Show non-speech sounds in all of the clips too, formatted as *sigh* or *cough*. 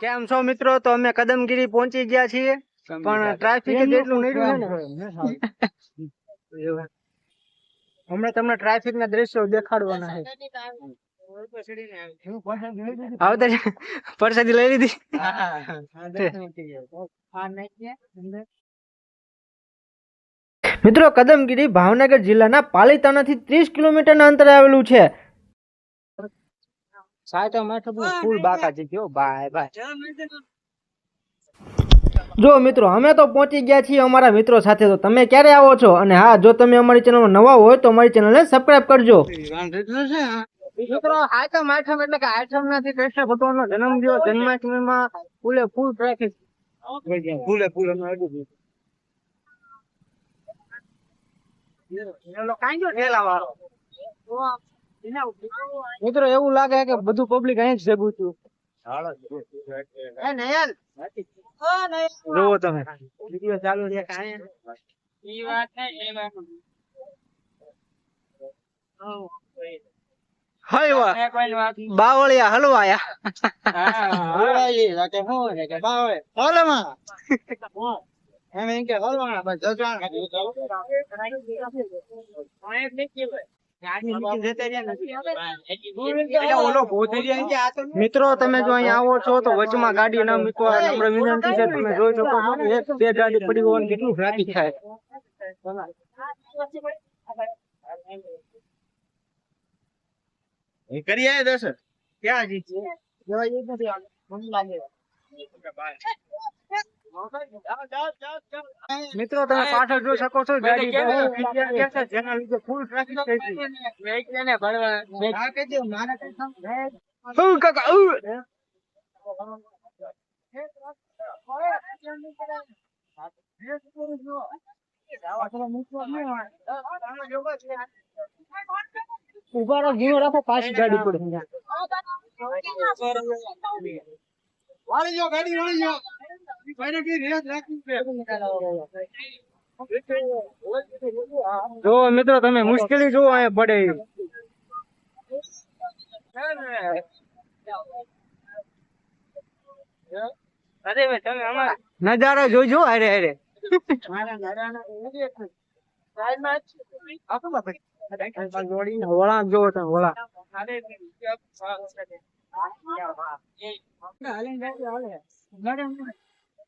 કેમ છો મિત્રો? તો અમે કદમગીરી પહોંચી ગયા છીએ. પણ ટ્રાફિક એટલું છે ને. હમણાં તમને ટ્રાફિક ના દ્રશ્યો દેખાડવાના છે. પરસાદી લઈ લીધી. મિત્રો કદમગીરી ભાવનગર જિલ્લાના પાલીતાણાથી ત્રીસ કિલોમીટરના અંતરે આવેલું છે. જો બાય બાય. જો મિત્રો અમે તો પહોંચી ગયા છીએ અમારા મિત્રો સાથે. તો તમે ક્યારે આવો છો? અને હા જો તમે અમારી ચેનલ નવા હોય તો અમારી ચેનલને સબસ્ક્રાઇબ કરજો. મિત્રો આઠમ આઠમ એટલે કે આઠમ નાથી કૃષ્ણ ભગવાનનો જન્મ થયો જન્માષ્ટમીમાં ફૂલે ફૂલ ટ્રાફિક ફૂલે ફૂલ મિત્રો એવું લાગે કે બધું પબ્લિક અહીં જ ભેગું થયું એ નયન જોવો તમે વિડિયો ચાલુ છે કાંઈ વાત નહીં એ બાવળિયા હલવાયા મિત્રો તમે જો અહીંયા આવો છો તો વચમાં ગાડી ના મૂકવા નમ્ર વિનંતી છે તમે જોઈ શકો છો. એક બે ગાડી પડી હોવાનું કેટલું ટ્રાફિક થાય. કરી આયા દર્શન. ક્યાં જીત નથી મને લાગે મિત્રો તમે પાછળ જોઈ શકો છો ગાડી બહુ છે. જેના લીધે ફૂલ ટ્રાફિક થઈ ગઈ. કાકા ઊભા રહો ધીમો રાખો પાછી ગાડી પડે. વાળી જો ગાડી વાળી જાઓ જો મિત્રો તમે મુશ્કેલી જો અહીંયા પડે. નજારો જોજો અરે અરે. વળાંક જોવો તમે વળાંક હાલે હારી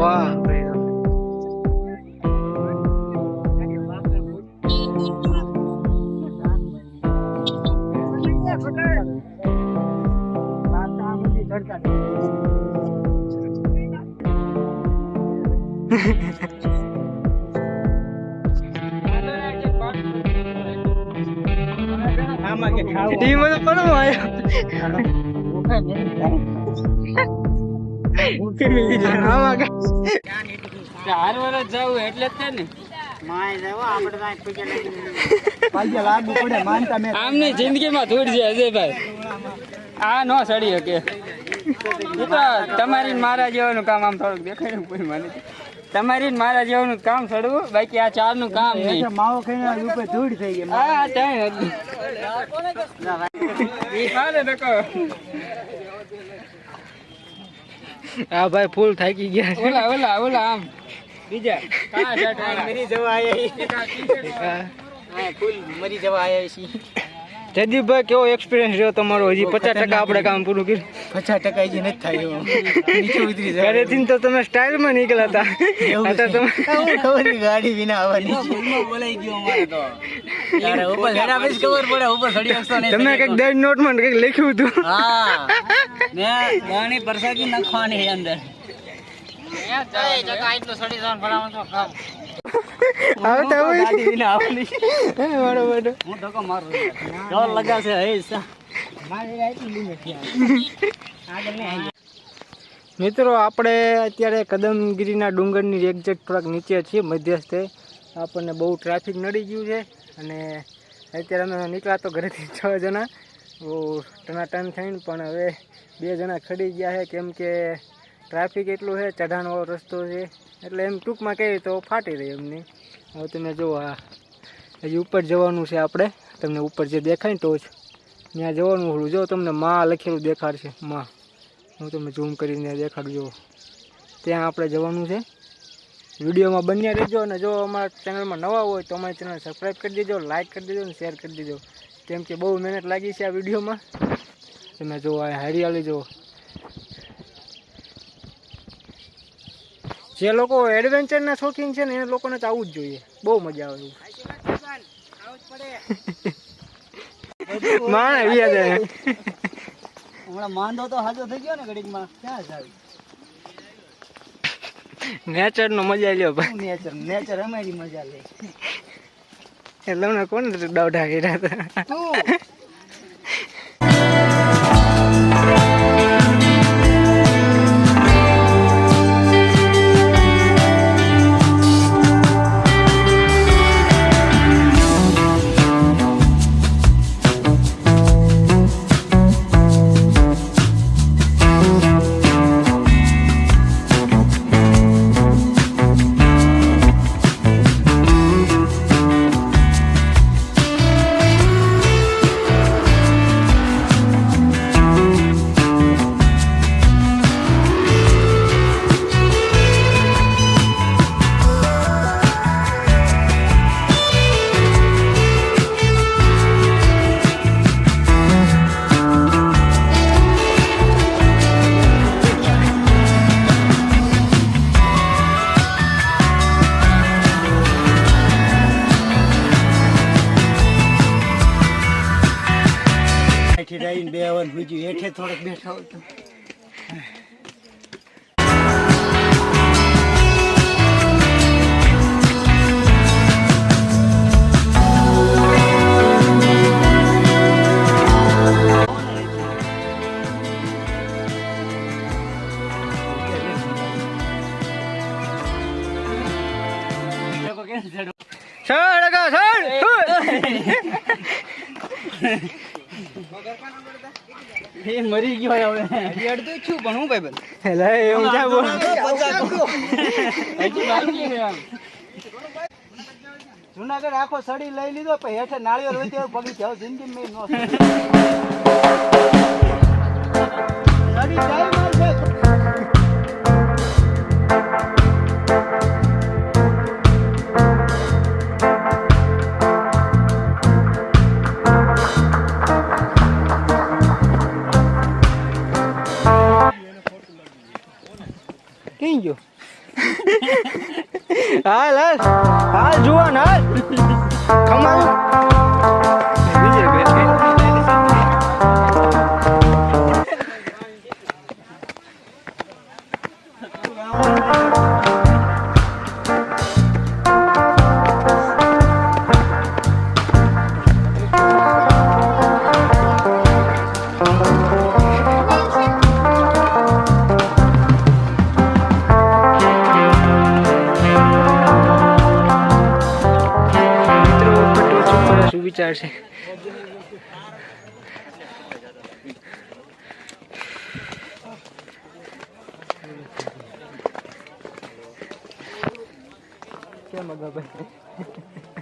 વાહ આમાં કે ખાવું મને પણ આવ્યો ચાર વર્ષ જવું એટલે જ છે ને. પાછળ લાગુ પડે માનતા મેં. આમની જિંદગીમાં ધૂળ છે અજયભાઈ આ નો સડી શકે. તમારી મારા જેવાનું કામ આમ થોડુંક દેખાય ને કોઈ મને. તમારી મારા જેવાનું કામ સડવું બાકી આ ચારનું કામ નહીં. માવો ખાઈને રૂપે ધૂળ થઈ ગઈ. હા ત્યાં હા ભાઈ ફૂલ થાકી ગયા ઓલા ઓલા ઓલા આમ. બીજા. કા શર્ટ મરી જવા આયા હા. હા ફૂલ મરી જવા આયા છીએ. જયદીપભાઈ કેવો એક્સપિરિયન્સ રહ્યો તમારો? હજી પચાસ ટકા આપણે કામ પૂરું કર્યું. પચાસ ટકા હજી નથી થાય એવું. ઉતરી જાય ઘરેથી તો તમે સ્ટાઇલમાં નીકળ્યા હતા. અત્યારે તમે ખબર ગાડી વિના આવવાની બોલાઈ ગયો ખબર પડે તમે કંઈક દસ નોટમાં કંઈક લખ્યું હતું. હા. ને પરસાદી નાખવાની અંદર. મિત્રો, આપણે અત્યારે કદમગીરીના ડુંગરની એક્ઝેક્ટ થોડાક નીચે છીએ, મધ્યસ્થે. આપણને બહુ ટ્રાફિક નડી ગયું છે અને અત્યારે અમે નીકળ્યા તો ઘરેથી છ જણા. બહુ ટનાટન થઈને પણ હવે બે જણા ખડી ગયા છે. કેમ કે ટ્રાફિક એટલું છે, ચઢાણવાળો રસ્તો છે. એટલે એમ ટૂંકમાં કહીએ તો ફાટી રહી એમની હવે તમે જુઓ આ, હજી ઉપર જવાનું છે આપણે. તમને ઉપર જે દેખાય ને ટોચ, ત્યાં જવાનું હોલું જો તમને માં લખેલું દેખાડશે, માં. હું તમને ઝૂમ કરીને દેખાડું જુઓ ત્યાં આપણે જવાનું છે. વિડીયોમાં બન્યા રહેજો અને જો અમારા ચેનલમાં નવા હોય તો અમારી ચેનલ સબસ્ક્રાઈબ કરી દેજો લાઇક કરી દેજો અને શેર કરી દેજો. કેમ કે બહુ મહેનત લાગી છે આ વિડીયોમાં. તમે જુઓ આ હરિયાળી જો જે લોકો એડવેન્ચરના શોખીન છે ને એ લોકોને તો આવું જ જોઈએ. બહુ મજા આવે એવું. માણે વ્યા જાય હમણાં માંદો તો હાજો થઈ ગયો ને ઘડીકમાં. ક્યાં જાય નેચરનો મજા લ્યો ભાઈ. નેચર નેચર અમારી મજા લે. એટલે હમણાં કોને દાવઢા કર્યા હતા? બીજું હેઠે થોડોક બેઠા હોય તો. સર *laughs* એ મરી ગયો હવે. અડધું છું પણ હું ભાઈ એટલે એવું ક્યાં બોલ? જુનાગઢ આખો સડી લઈ લીધો પછી હેઠે નાળિયેર હોય તેવો પગી થયો જિંદગી મેં નો સડી જાય હાલ જુવાન હાલ કમાલ બીજે કેમ અગાભાઈ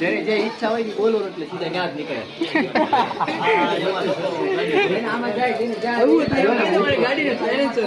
જેની જે ઈચ્છા હોય બોલો એટલે સીધા ત્યાં જ નીકળે. આમાં જાય, ગાડીને silencer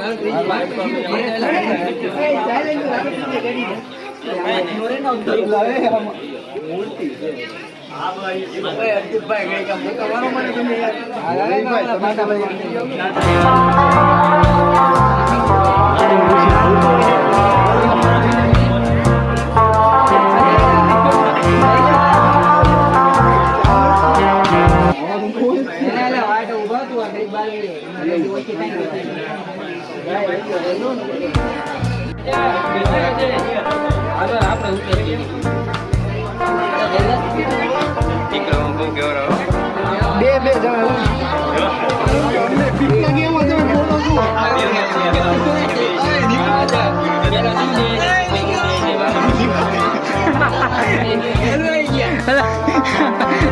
બે બે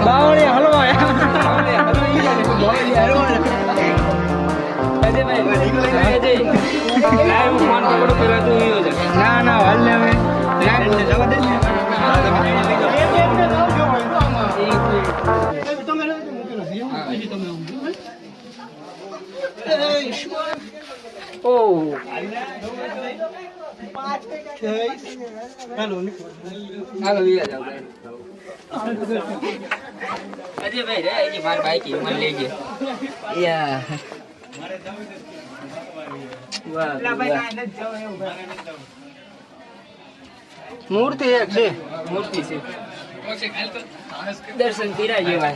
બાવળી ના ના હાલ ને હવે ઓ હાલો વીરા જાવ અજયભાઈ રે હજી મારી બાઈક, મને વાહ. મૂર્તિ એક છે. મૂર્તિ છે. દર્શન કર્યા જેવા.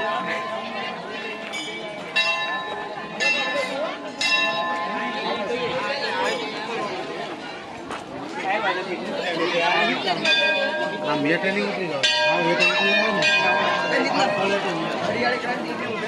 મેં ટ્રેનિંગ ઉતરી જાવ હરિયાળી ક્રાંતિ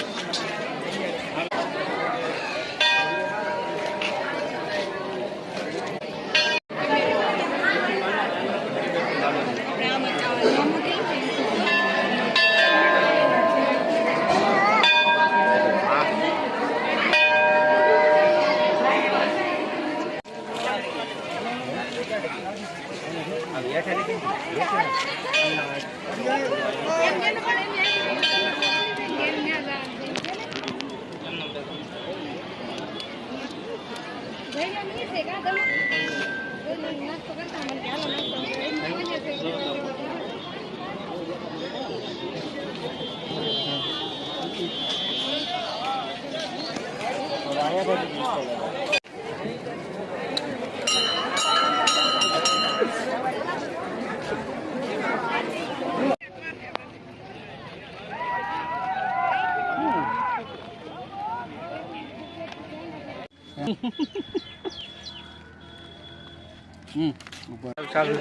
ચાલુ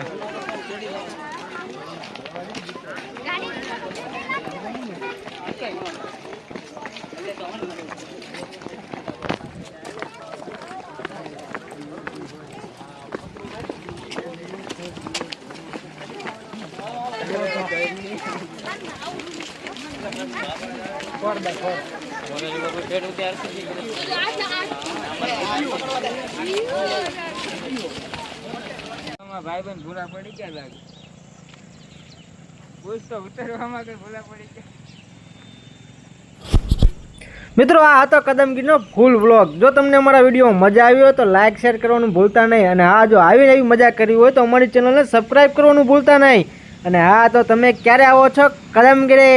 Corda, corda. Bora jogar pro pé, não quero seguir. ભાઈ બંધ ભૂલા પડી ગયા લાગે. પૂછ તો ઉતરવામાં કઈ ભૂલા પડી ગયા. મિત્રો, આ હતો કદમગીરનો ફૂલ વ્લોગ જો તમને અમારા વીડિયો મજા આવી હોય તો લાઇક શેર કરવાનું ભૂલતા નહીં. અને હા જો આવી એવી મજા કરી હોય તો અમારી ચેનલને સબસ્ક્રાઈબ કરવાનું ભૂલતા નહીં. અને હા તો તમે ક્યારે આવો છો? કદમગીરે!